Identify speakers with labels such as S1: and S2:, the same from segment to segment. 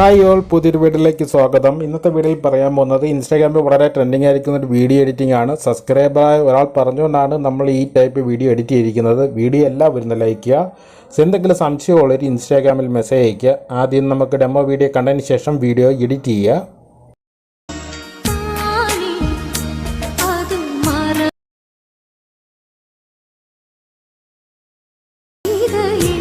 S1: Hi all പുതിയൊരു വീഡിയോയിലേക്ക് സ്വാഗതം. ഇന്നത്തെ വീഡിയോയിൽ പറയാൻ പോകുന്നത് ഇൻസ്റ്റാഗ്രാമിൽ വളരെ ട്രെൻഡിങ് ആയിരിക്കുന്ന ഒരു വീഡിയോ എഡിറ്റിംഗ് ആണ്. സബ്സ്ക്രൈബറായ ഒരാൾ പറഞ്ഞുകൊണ്ടാണ് നമ്മൾ ഈ ടൈപ്പ് വീഡിയോ എഡിറ്റ് ചെയ്തിരിക്കുന്നത്. വീഡിയോ എല്ലാം വരുന്ന ലൈക്ക് ചെയ്യുക. എന്തെങ്കിലും സംശയമുള്ളൊരു ഇൻസ്റ്റാഗ്രാമിൽ മെസ്സേജ് അയയ്ക്കുക. ആദ്യം നമുക്ക് ഡെമോ വീഡിയോ കണ്ടതിന് ശേഷം വീഡിയോ എഡിറ്റ് ചെയ്യുക.
S2: താനേ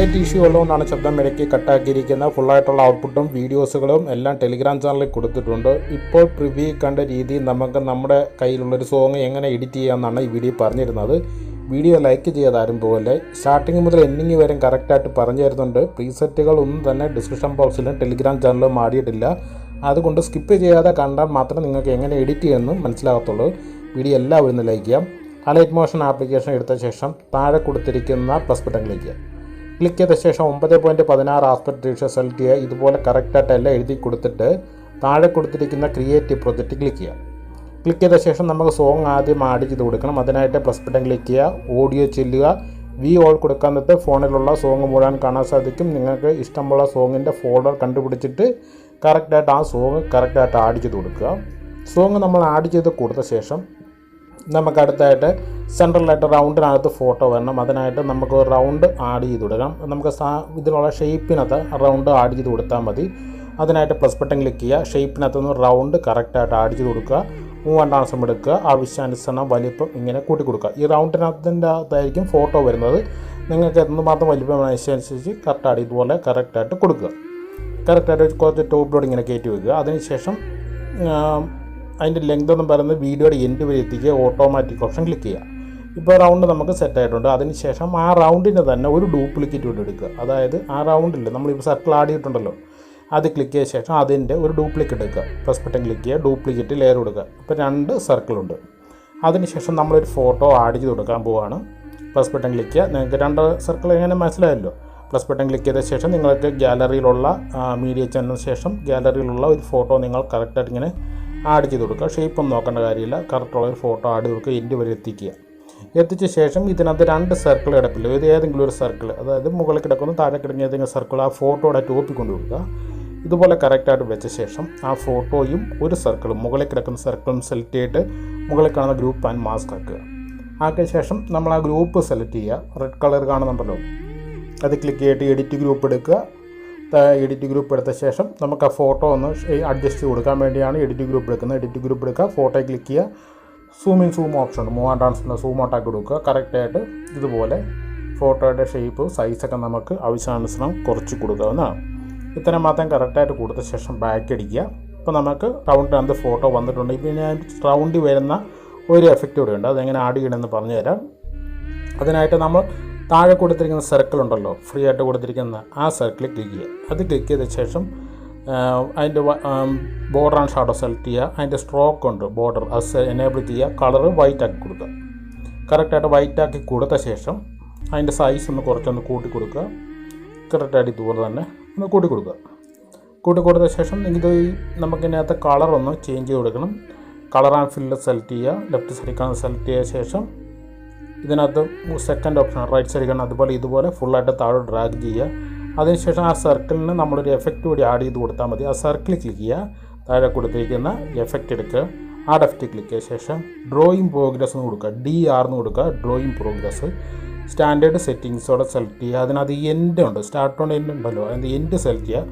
S1: കോപ്പിറൈറ്റ് ഇഷ്യൂ ഉള്ളതുകൊണ്ടാണ് ശബ്ദം ഇടയ്ക്ക് കട്ടാക്കിയിരിക്കുന്നത്. ഫുള്ളായിട്ടുള്ള ഔട്ട്പുട്ടും വീഡിയോസുകളും എല്ലാം ടെലിഗ്രാം ചാനലിൽ കൊടുത്തിട്ടുണ്ട്. ഇപ്പോൾ പ്രിവ്യൂ കണ്ട രീതി നമുക്ക് നമ്മുടെ കയ്യിലുള്ളൊരു സോങ് എങ്ങനെ എഡിറ്റ് ചെയ്യാമെന്നാണ് ഈ വീഡിയോ പറഞ്ഞിരുന്നത്. വീഡിയോ ലൈക്ക് ചെയ്താരും പോലെ സ്റ്റാർട്ടിങ് മുതൽ എൻഡിങ് വരെ കറക്റ്റായിട്ട് പറഞ്ഞു തരുന്നുണ്ട്. പ്രീസെറ്റുകൾ ഒന്നും തന്നെ ഡിസ്ക്രിപ്ഷൻ ബോക്സിലും ടെലിഗ്രാം ചാനലിലും മാറിയിട്ടില്ല. അതുകൊണ്ട് സ്കിപ്പ് ചെയ്യാതെ കണ്ടാൽ മാത്രമേ നിങ്ങൾക്ക് എങ്ങനെ എഡിറ്റ് ചെയ്യുമെന്ന് മനസ്സിലാകത്തുള്ളൂ. വീഡിയോ എല്ലാവരും ലൈക്ക് ചെയ്യാം. അലൈറ്റ് മോഷൻ ആപ്ലിക്കേഷൻ എടുത്ത ശേഷം താഴെ കൊടുത്തിരിക്കുന്ന പ്ലസ് ബട്ടൺ ക്ലിക്ക് ചെയ്യാം ക്ലിക്ക് ചെയ്ത ശേഷം ഒമ്പത് പോയിന്റ് പതിനാറ് ആസ്പെക്ട് റേഷ്യോ സെലക്ട് ചെയ്യുക ഇതുപോലെ കറക്റ്റായിട്ട് എല്ലാം എഴുതി കൊടുത്തിട്ട് താഴെ കൊടുത്തിരിക്കുന്ന ക്രിയേറ്റീവ് പ്രൊജക്റ്റ് ക്ലിക്ക് ചെയ്യുക. ക്ലിക്ക് ചെയ്ത ശേഷം നമുക്ക് സോങ് ആദ്യം ആഡ് ചെയ്ത് കൊടുക്കണം. അതിനായിട്ട് പ്ലസ് ബട്ടൺ ക്ലിക്ക് ചെയ്യുക. ഓഡിയോ ചെല്ലുക. വി ഓൾ കൊടുക്കാൻ നിന്നിട്ട് ഫോണിലുള്ള സോങ് മുഴുവൻ കാണാൻ സാധിക്കും. നിങ്ങൾക്ക് ഇഷ്ടമുള്ള സോങ്ങിന്റെ ഫോൾഡർ കണ്ടുപിടിച്ചിട്ട് കറക്റ്റായിട്ട് ആ സോങ് കറക്റ്റായിട്ട് ആഡ് ചെയ്ത് കൊടുക്കുക. സോങ് നമ്മൾ ആഡ് ചെയ്ത് കൊടുത്ത ശേഷം നമുക്ക് അടുത്തായിട്ട് സെൻട്രലായിട്ട് റൗണ്ടിനകത്ത് ഫോട്ടോ വരണം. അതിനായിട്ട് നമുക്ക് റൗണ്ട് ആഡ് ചെയ്ത് കൊടുക്കാം നമുക്ക് സാ ഇതിനുള്ള ഷേപ്പിനകത്ത് റൗണ്ട് ആഡ് ചെയ്ത് കൊടുത്താൽ മതി. അതിനായിട്ട് പ്ലസ് ബട്ടൺ ക്ലിക്ക് ചെയ്യുക. ഷേപ്പിനകത്ത് നിന്ന് റൗണ്ട് കറക്റ്റായിട്ട് ആഡ് ചെയ്ത് കൊടുക്കുക. മൂവാം ട്രാൻസം എടുക്കുക. ആവശ്യാനുസരണം വലിപ്പം ഇങ്ങനെ കൂട്ടി കൊടുക്കുക. ഈ റൗണ്ടിനകത്തിന്റെ അകത്തായിരിക്കും ഫോട്ടോ വരുന്നത്. നിങ്ങൾക്ക് എന്തുമാത്രം വലിപ്പം അനുസരിച്ച് കറക്റ്റായിട്ട് ഇതുപോലെ കറക്റ്റായിട്ട് കൊടുക്കുക. കറക്റ്റായിട്ട് കുറച്ച് ടോപ്പിലോട് ഇങ്ങനെ കയറ്റി വെക്കുക. അതിനുശേഷം അതിന്റെ ലെങ്ത് എന്ന് പറയുന്നത് വീഡിയോയുടെ എൻഡ് വരെ എത്തിക്കുക ഓട്ടോമാറ്റിക് ഓപ്ഷൻ ക്ലിക്ക് ചെയ്യുക. ഇപ്പോൾ റൗണ്ട് നമുക്ക് സെറ്റ് ആയിട്ടുണ്ട്. അതിനുശേഷം ആ റൗണ്ടിന് തന്നെ ഒരു ഡ്യൂപ്ലിക്കേറ്റ് കൊണ്ട് എടുക്കുക. അതായത് ആ റൗണ്ടിൽ നമ്മളിപ്പോൾ സർക്കിൾ ആടിയിട്ടുണ്ടല്ലോ. അത് ക്ലിക്ക് ചെയ്ത ശേഷം അതിന്റെ ഒരു ഡ്യൂപ്ലിക്കേറ്റ് എടുക്കുക. പ്ലസ് ബട്ടൺ ക്ലിക്ക് ചെയ്യുക ഡ്യൂപ്ലിക്കേറ്റ് ലെയർ കൊടുക്കുക. ഇപ്പോൾ രണ്ട് സർക്കിളുണ്ട് അതിനുശേഷം നമ്മളൊരു ഫോട്ടോ ആഡ് ചെയ്ത് കൊടുക്കാൻ പോവുകയാണ് പ്ലസ് ബട്ടൺ ക്ലിക്ക് ചെയ്യുക. നിങ്ങൾക്ക് രണ്ട് സർക്കിൾ എങ്ങനെ മനസ്സിലായല്ലോ? പ്ലസ് ബട്ടൺ ക്ലിക്ക് ചെയ്ത ശേഷം നിങ്ങൾക്ക് ഗാലറിയിലുള്ള മീഡിയ ചെന്നതിന് ശേഷം ഗാലറിയിലുള്ള ഒരു ഫോട്ടോ നിങ്ങൾ കറക്റ്റായിട്ട് ഇങ്ങനെ ആഡ് ചെയ്ത് കൊടുക്കുക. ഷേപ്പൊന്നും നോക്കേണ്ട കാര്യമില്ല. കറക്റ്റുള്ള ഒരു ഫോട്ടോ ആഡ് കൊടുക്കുക. എന്റെ വരെ എത്തിക്കുക. എത്തിച്ച ശേഷം ഇതിനകത്ത് രണ്ട് സർക്കിൾ കിടപ്പില്ല. ഇത് ഏതെങ്കിലും ഒരു സർക്കിൾ അതായത് മുകളിൽ കിടക്കുന്ന താഴെ കിടക്കുന്ന ഏതെങ്കിലും സർക്കിൾ ആ ഫോട്ടോയുടെ ടോപ്പിൽ കൊണ്ടുപോകുക കൊടുക്കുക. ഇതുപോലെ കറക്റ്റായിട്ട് വെച്ച ശേഷം ആ ഫോട്ടോയും ഒരു സർക്കിളും മുകളിൽ കിടക്കുന്ന സർക്കിളും സെലക്ട് ചെയ്തിട്ട് മുകളിൽ കാണുന്ന ഗ്രൂപ്പ് ആൻഡ് മാസ്ക് ആക്കുക. ആക്കിയ ശേഷം നമ്മൾ ആ ഗ്രൂപ്പ് സെലക്ട് ചെയ്യുക. റെഡ് കളർ കാണുന്നുണ്ടല്ലോ. അത് ക്ലിക്ക് ചെയ്തിട്ട് എഡിറ്റ് ഗ്രൂപ്പ് എടുക്കുക. എഡിറ്റ് ഗ്രൂപ്പ് എടുത്ത ശേഷം നമുക്ക് ആ ഫോട്ടോ ഒന്ന് അഡ്ജസ്റ്റ് കൊടുക്കാൻ വേണ്ടിയാണ് എഡിറ്റ് ഗ്രൂപ്പ് എടുക്കുന്നത്. എഡിറ്റ് ഗ്രൂപ്പ് എടുക്കുക ഫോട്ടോ ക്ലിക്ക് ചെയ്യുക. സൂം ഇൻ സൂം ഓപ്ഷൻ ഉണ്ട്. മൂവാം എന്ന സൂം ഔട്ടാക്കി കൊടുക്കുക. കറക്റ്റായിട്ട് ഇതുപോലെ ഫോട്ടോയുടെ ഷേപ്പ് സൈസൊക്കെ നമുക്ക് ആവശ്യാനുസരണം കുറച്ച് കൊടുക്കാവുന്നതാണ്. ഇത്രയും മാത്രം കറക്റ്റായിട്ട് കൊടുത്ത ശേഷം ബാക്ക് അടിക്കുക. അപ്പോൾ നമുക്ക് റൗണ്ടിനകത്ത് ഫോട്ടോ വന്നിട്ടുണ്ട്. ഞാൻ റൗണ്ടിൽ വരുന്ന ഒരു എഫക്റ്റ് കൂടെ ഉണ്ട് അതെങ്ങനെ ആഡ് ചെയ്യണമെന്ന് പറഞ്ഞു തരാം അതിനായിട്ട് നമ്മൾ താഴെ കൊടുത്തിരിക്കുന്ന സർക്കിൾ ഉണ്ടല്ലോ ഫ്രീ ആയിട്ട് കൊടുത്തിരിക്കുന്ന ആ സർക്കിളിൽ ക്ലിക്ക് ചെയ്യുക. അത് ക്ലിക്ക് ചെയ്ത ശേഷം അതിന്റെ ബോർഡർ ആൻഡ് ഷാഡോ സെലക്ട് ചെയ്യുക. അതിന്റെ സ്ട്രോക്ക് ഉണ്ട് ബോർഡർ അത് എനേബിൾ ചെയ്യുക. കളർ വൈറ്റ് ആക്കി കൊടുക്കുക. കറക്റ്റായിട്ട് വൈറ്റ് ആക്കി കൊടുത്ത ശേഷം അതിന്റെ സൈസ് ഒന്ന് കുറച്ചൊന്ന് കൂട്ടി കൊടുക്കുക. കറക്റ്റായിട്ട് ഇതുപോലെ തന്നെ ഒന്ന് കൂട്ടി കൊടുക്കുക. കൂട്ടി കൊടുത്ത ശേഷം ഇത് നമുക്കിതിനകത്ത് കളറൊന്ന് ചേഞ്ച് ചെയ്ത് കൊടുക്കണം. കളർ ആൻഡ് ഫില്ല് സെലക്ട് ചെയ്യുക. ലെഫ്റ്റ് സൈഡിൽ സെലക്ട് ചെയ്ത ശേഷം ഇതിനകത്ത് സെക്കൻഡ് ഓപ്ഷൻ റൈറ്റ് സൈഡിൽ കാണാം അതുപോലെ ഇതുപോലെ ഫുള്ളായിട്ട് താഴെ ഡ്രാഗ് ചെയ്യുക. അതിനുശേഷം ആ സർക്കിളിന് നമ്മളൊരു എഫക്റ്റ് കൂടി ആഡ് ചെയ്ത് കൊടുത്താൽ മതി. ആ സർക്കിൾ ക്ലിക്ക് ചെയ്യുക. താഴെ കൊടുത്തിരിക്കുന്ന എഫക്റ്റ് എടുക്കുക. ആ ഡെഫ്റ്റ് ക്ലിക്ക് ചെയ്ത ശേഷം ഡ്രോയിങ് പ്രോഗ്രസ് എന്ന് കൊടുക്കുക. ഡി ആർ എന്ന് കൊടുക്കുക. ഡ്രോയിങ് പ്രോഗ്രസ് സ്റ്റാൻഡേർഡ് സെറ്റിങ്സോടെ സെലക്ട് ചെയ്യുക. അതിനകത്ത് എൻഡ് ഉണ്ട്. സ്റ്റാർട്ട് ഓൺ എൻഡ് ഉണ്ടല്ലോ. അതിന്റെ എൻഡ് സെലക്ട് ചെയ്യുക.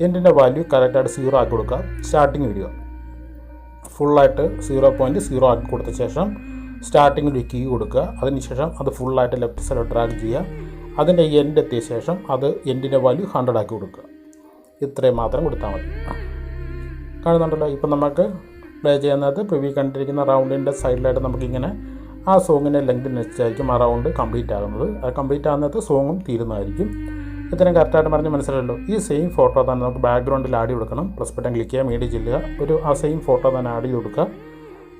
S1: എൻഡിന്റെ വാല്യൂ കറക്റ്റായിട്ട് സീറോ ആക്കി കൊടുക്കുക. സ്റ്റാർട്ടിങ് വരിക ഫുള്ളായിട്ട് സീറോ പോയിന്റ് സീറോ ആക്കി കൊടുത്ത ശേഷം സ്റ്റാർട്ടിങ്ങിൽ ഒരു കീ കൊടുക്കുക. അതിനുശേഷം അത് ഫുള്ളായിട്ട് ലെഫ്റ്റ് സൈഡ് ഡ്രാഗ് ചെയ്യുക. അതിന്റെ എൻഡ് എത്തിയ ശേഷം അത് എൻഡിന്റെ വാല്യൂ ഹൺഡ്രഡ് ആക്കി കൊടുക്കുക. ഇത്രയും മാത്രം കൊടുത്താൽ മതി. കാണുന്നുണ്ടല്ലോ? ഇപ്പം നമുക്ക് പ്ലേ ചെയ്യുന്നത് പ്രിവ്യൂ കണ്ടിരിക്കുന്ന റൗണ്ടിന്റെ സൈഡിലായിട്ട് നമുക്കിങ്ങനെ ആ സോങ്ങിന്റെ ലെങ്ത് നിശ്ചയിക്കും ആ റൗണ്ട് കംപ്ലീറ്റ് ആകുന്നത്. അത് കംപ്ലീറ്റ് ആകുന്നത് സോങ്ങും തീരുന്നതായിരിക്കും. ഇത്രയും കറക്റ്റായിട്ട് പറഞ്ഞ് മനസ്സിലല്ലോ ഈ സെയിം ഫോട്ടോ തന്നെ നമുക്ക് ബാക്ക്ഗ്രൗണ്ടിൽ ആഡ് കൊടുക്കണം. പ്ലസ് ബട്ടൺ ക്ലിക്ക് ചെയ്യുക മീഡിയ ചെല്ലുക. ഒരു ആ സെയിം ഫോട്ടോ തന്നെ ആഡ് ചെയ്ത് കൊടുക്കുക.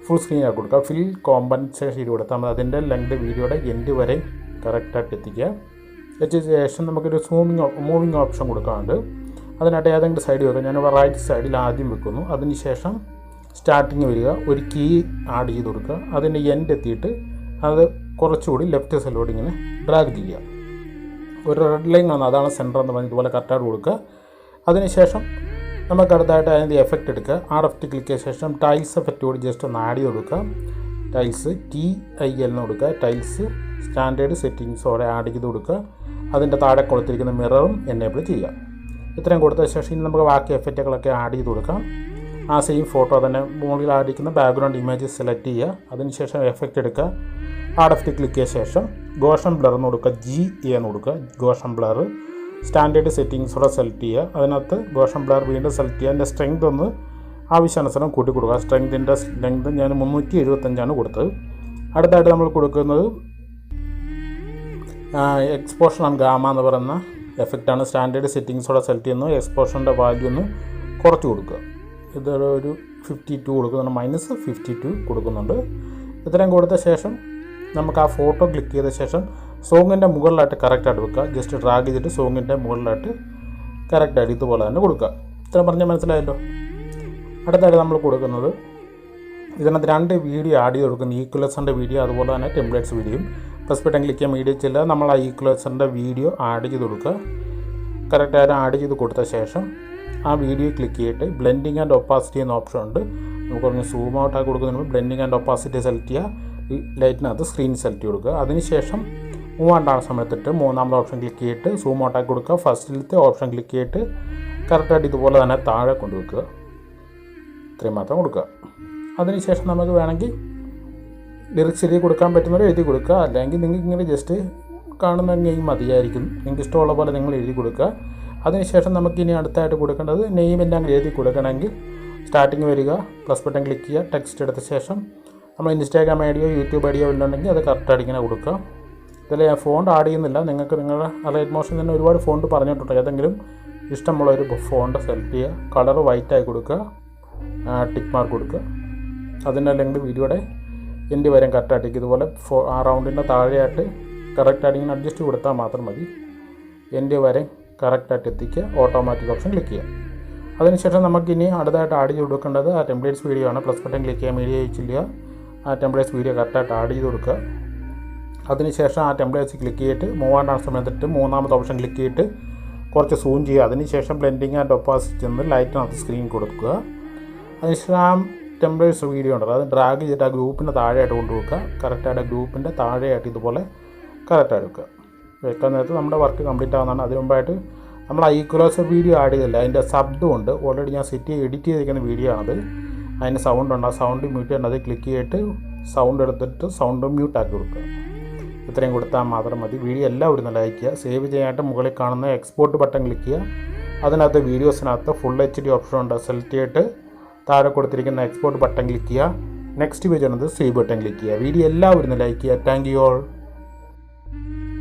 S1: ഫുൾ സ്ക്രീൻ ആക്കി കൊടുക്കുക ഫിൽ കോമ്പൻസേഷൻ ചെയ്ത് കൊടുത്താൽ മതി. അതിന്റെ ലെങ്ത് വീഡിയോയുടെ എൻഡ് വരെ കറക്റ്റായിട്ട് എത്തിക്കുക. എത്തിച്ച ശേഷം നമുക്കൊരു സൂമിങ് മൂവിങ് ഓപ്ഷൻ കൊടുക്കാറുണ്ട് അതിനായിട്ട് ഏതെങ്കിലും സൈഡ് വെക്കുക ഞാൻ റൈറ്റ് സൈഡിൽ ആദ്യം വെക്കുന്നു. അതിനുശേഷം സ്റ്റാർട്ടിങ് വരിക. ഒരു കീ ആഡ് ചെയ്ത് കൊടുക്കുക. അതിന്റെ എൻഡ് എത്തിയിട്ട് അത് കുറച്ചുകൂടി ലെഫ്റ്റ് സൈഡിലോട്ട് ഇങ്ങനെ ഡ്രാഗ് ചെയ്യുക. ഒരു റെഡ് ലൈൻ ആണ്. അതാണ് സെന്റർ എന്ന് പറഞ്ഞ് ഇതുപോലെ കറക്റ്റായിട്ട് കൊടുക്കുക. അതിനുശേഷം നമുക്ക് അടുത്തായിട്ട് അതിന്റെ എഫക്റ്റ് എടുക്കുക. ആർ എഫ് ടി ക്ലിക്ക് ചെയ്ത ശേഷം ടൈൽസ് എഫക്റ്റ് കൂടി ജസ്റ്റ് ഒന്ന് ആഡ് കൊടുക്കുക. ടൈൽസ് ടി ഐ എൽ എന്ന് കൊടുക്കുക. ടൈൽസ് സ്റ്റാൻഡേർഡ് സെറ്റിങ്സോടെ ആഡ് ചെയ്ത് കൊടുക്കുക. അതിന്റെ താഴെ കൊടുത്തിരിക്കുന്ന മിററും എനേബിൾ ചെയ്യുക. ഇത്രയും കൊടുത്ത ശേഷം ഇനി നമുക്ക് ബാക്കി എഫക്റ്റുകളൊക്കെ ആഡ് ചെയ്ത് കൊടുക്കാം. ആ സെയിം ഫോട്ടോ തന്നെ മുകളിൽ ആയിരിക്കുന്ന ബാക്ക്ഗ്രൗണ്ട് ഇമേജ് സെലക്ട് ചെയ്യുക. അതിനുശേഷം എഫക്റ്റ് എടുക്കുക. ആർ എഫ് ടി ക്ലിക്ക് ചെയ്ത ശേഷം ഗോഷം ബ്ലർ എന്ന് കൊടുക്കുക. ജി എന്ന് കൊടുക്കുക. ഗോഷം ബ്ലർ സ്റ്റാൻഡേർഡ് സെറ്റിങ്സോടെ സെലക്ട് ചെയ്യുക. അതിനകത്ത് ഗോഷൻ ബ്ലർ വീണ്ടും സെലക്ട് ചെയ്യുക. അതിന്റെ സ്ട്രെങ്ത് ഒന്ന് ആവശ്യാനുസരണം കൂട്ടി കൊടുക്കുക സ്ട്രെങ്തിന്റെ ലെങ്ത് ഞാൻ മുന്നൂറ്റി എഴുപത്തഞ്ചാണ് കൊടുത്തത്. അടുത്തായിട്ട് നമ്മൾ കൊടുക്കുന്നത് എക്സ്പോഷൻ ഓൺ ഗാമ എന്ന് പറയുന്ന എഫക്റ്റാണ് സ്റ്റാൻഡേർഡ് സെറ്റിങ്സോടെ സെലക്ട് ചെയ്യുന്നു. എക്സ്പോഷന്റെ വാല്യൂ ഒന്ന് കുറച്ച് കൊടുക്കുക. ഇതൊരു ഒരു ഫിഫ്റ്റി ടു കൊടുക്കുന്നുണ്ട്. മൈനസ് ഫിഫ്റ്റി ടു കൊടുക്കുന്നുണ്ട്. ഇത്രയും കൊടുത്ത ശേഷം നമുക്ക് ആ ഫോട്ടോ ക്ലിക്ക് ചെയ്ത ശേഷം സോങ്ങിന്റെ മുകളിലായിട്ട് കറക്റ്റായിട്ട് വെക്കുക. ജസ്റ്റ് ഡ്രാഗ് ചെയ്തിട്ട് സോങ്ങിന്റെ മുകളിലായിട്ട് കറക്റ്റായിട്ട് ഇതുപോലെ തന്നെ കൊടുക്കുക. ഇത്ര പറഞ്ഞാൽ മനസ്സിലായല്ലോ? അടുത്തായിട്ട് നമ്മൾ കൊടുക്കുന്നത് ഇതിനകത്ത് രണ്ട് വീഡിയോ ആഡ് ചെയ്ത് കൊടുക്കുന്നു. ഈക്വലസറിന്റെ വീഡിയോ അതുപോലെ തന്നെ ടെംപ്ലേറ്റ്സ് വീഡിയോയും. പ്ലസ് ബട്ടൺ ക്ലിക്ക് വീഡിയോ ചെല്ലുക നമ്മൾ ആ ഈക്വലസറിന്റെ വീഡിയോ ആഡ് ചെയ്ത് കൊടുക്കുക. കറക്റ്റായിട്ട് ആഡ് ചെയ്ത് കൊടുത്ത ശേഷം ആ വീഡിയോ ക്ലിക്ക് ചെയ്തിട്ട് ബ്ലെൻഡിങ് ആൻഡ് ഒപ്പാസിറ്റി എന്ന ഓപ്ഷൻ ഉണ്ട്. നമുക്ക് പറഞ്ഞ് സൂം ഔട്ട് ആക്കി കൊടുക്കുന്നതിന് ബ്ലെൻഡിങ് ആൻഡ് ഒപ്പാസിറ്റി സെലക്ട് ചെയ്യുക. ലൈറ്റിനകത്ത് സ്ക്രീൻ സെലക്ട് കൊടുക്കുക. അതിനുശേഷം മൂവാണ്ടാണ് സമയത്തിട്ട് മൂന്നാമത്തെ ഓപ്ഷൻ ക്ലിക്ക് ചെയ്തിട്ട് സൂം ഔട്ട് ആക്കി കൊടുക്കുക. ഫസ്റ്റിലത്തെ ഓപ്ഷൻ ക്ലിക്ക് ചെയ്തിട്ട് കറക്റ്റായിട്ട് ഇതുപോലെ തന്നെ താഴെ കൊണ്ടുവെക്കുക ഇത്രയും മാത്രം കൊടുക്കുക. അതിനുശേഷം നമുക്ക് വേണമെങ്കിൽ ലിറിക്സ് എഴുതി കൊടുക്കാൻ പറ്റുന്നവർ എഴുതി കൊടുക്കുക. അല്ലെങ്കിൽ നിങ്ങൾ ഇങ്ങനെ ജസ്റ്റ് കാണുന്നെങ്കിൽ മതിയായിരിക്കും. നിങ്ങൾക്ക് ഇഷ്ടമുള്ള പോലെ നിങ്ങൾ എഴുതി കൊടുക്കുക. അതിനുശേഷം നമുക്ക് ഇനി അടുത്തായിട്ട് കൊടുക്കേണ്ടത് നെയിം എല്ലാം എഴുതി കൊടുക്കണമെങ്കിൽ സ്റ്റാർട്ടിങ് വരിക പ്ലസ് ബട്ടൺ ക്ലിക്ക് ചെയ്യുക ടെക്സ്റ്റ് എടുത്ത ശേഷം നമ്മൾ ഇൻസ്റ്റാഗ്രാം ഐഡിയോ യൂട്യൂബ് ഐഡിയോ ഉണ്ടെങ്കിൽ അത് കറക്റ്റായിട്ട് ഇങ്ങനെ കൊടുക്കുക. ഇതിൽ ഞാൻ ഫോണ്ട് ആഡ് ചെയ്യുന്നില്ല. നിങ്ങൾക്ക് നിങ്ങളുടെ അലൈറ്റ് മോഷൻ തന്നെ ഒരുപാട് ഫോണ്ട് പറഞ്ഞിട്ടുണ്ട്. ഏതെങ്കിലും ഇഷ്ടമുള്ള ഒരു ഫോണ്ട് സെലക്ട് ചെയ്യുക. കളർ വൈറ്റ് ആയി കൊടുക്കുക. ടിക്ക് മാർക്ക് കൊടുക്കുക. അതിന്റെ അല്ലെങ്കിൽ വീഡിയോയുടെ എന്റെ വരെ കറക്റ്റായിട്ട് ഇതുപോലെ ഫോ ആ റൗണ്ടിന്റെ താഴെയായിട്ട് കറക്റ്റായിട്ട് ഇങ്ങനെ അഡ്ജസ്റ്റ് കൊടുത്താൽ മാത്രം മതി. എന്റെ വരെ കറക്റ്റായിട്ട് എത്തിക്കുക. ഓട്ടോമാറ്റിക് ഓപ്ഷൻ ക്ലിക്ക് ചെയ്യുക. അതിനുശേഷം നമുക്കിനി അടുത്തായിട്ട് ആഡ് ചെയ്ത് കൊടുക്കേണ്ടത് ആ ടെംപ്ലേറ്റ്സ് വീഡിയോ ആണ്. പ്ലസ് ബട്ടൺ ക്ലിക്ക് ചെയ്യുക മീഡിയ അയച്ചില്ല ആ ടെംപ്ലേറ്റ്സ് വീഡിയോ കറക്റ്റായിട്ട് ആഡ് ചെയ്ത് കൊടുക്കുക. അതിനുശേഷം ആ ടെംപ്ലേറ്റ്സ് ക്ലിക്ക് ചെയ്തിട്ട് മൂവാണ്ടാണ് സമയത്തിട്ട് മൂന്നാമത്തെ ഓപ്ഷൻ ക്ലിക്ക് ചെയ്തിട്ട് കുറച്ച് സൂം ചെയ്യുക. അതിനുശേഷം ബ്ലെൻഡിങ് ആൻഡ് ഒപ്പാസിറ്റി എന്ന് ലൈറ്റിനകത്ത് സ്ക്രീൻ കൊടുക്കുക. അതിനുശേഷം ആ ടെംപ്ലേറ്റ്സ് വീഡിയോ ഉണ്ട്. അത് ഡ്രാഗ് ചെയ്തിട്ട് ആ ഗ്രൂപ്പിന്റെ താഴെയായിട്ട് കൊണ്ടുവെക്കുക. കറക്റ്റായിട്ട് ഗ്രൂപ്പിന്റെ താഴെയായിട്ട് ഇതുപോലെ കറക്റ്റായിട്ട് വെക്കുക വെക്കാൻ നേരത്ത് നമ്മുടെ വർക്ക് കംപ്ലീറ്റ് ആവുന്നതാണ്. അതിന് മുമ്പായിട്ട് നമ്മൾ ഈക്വലോസ് വീഡിയോ ആഡ് ചെയ്തില്ല. അതിന്റെ ശബ്ദമുണ്ട് ഓൾറെഡി ഞാൻ സെറ്റ് എഡിറ്റ് ചെയ്തിരിക്കുന്ന വീഡിയോ ആണത്. അതിന് സൗണ്ട് ഉണ്ട്. ആ സൗണ്ട് മ്യൂട്ട് ചെയ്യേണ്ടത് ക്ലിക്ക് ചെയ്തിട്ട് സൗണ്ട് എടുത്തിട്ട് സൗണ്ട് മ്യൂട്ട് ആക്കി കൊടുക്കുക. ഇത്രയും കൊടുത്താൽ മാത്രം മതി. വീഡിയോ എല്ലാം ഒരു ലൈക്ക് ചെയ്യുക. സേവ് ചെയ്യാനായിട്ട് മുകളിൽ കാണുന്ന എക്സ്പോർട്ട് ബട്ടൺ ക്ലിക്ക് ചെയ്യുക. അതിനകത്ത് വീഡിയോസിനകത്ത് ഫുൾ എച്ച് ഡി ഓപ്ഷൻ ഉണ്ട്. സെലക്ട് ചെയ്തിട്ട് താഴെ കൊടുത്തിരിക്കുന്ന എക്സ്പോർട്ട് ബട്ടൺ ക്ലിക്ക് ചെയ്യുക. നെക്സ്റ്റ് പേജ് എന്നത് സേവ് ബട്ടൺ ക്ലിക്ക് ചെയ്യുക. വീഡിയോ എല്ലാവരും ലൈക്ക് ചെയ്യുക. Thank you all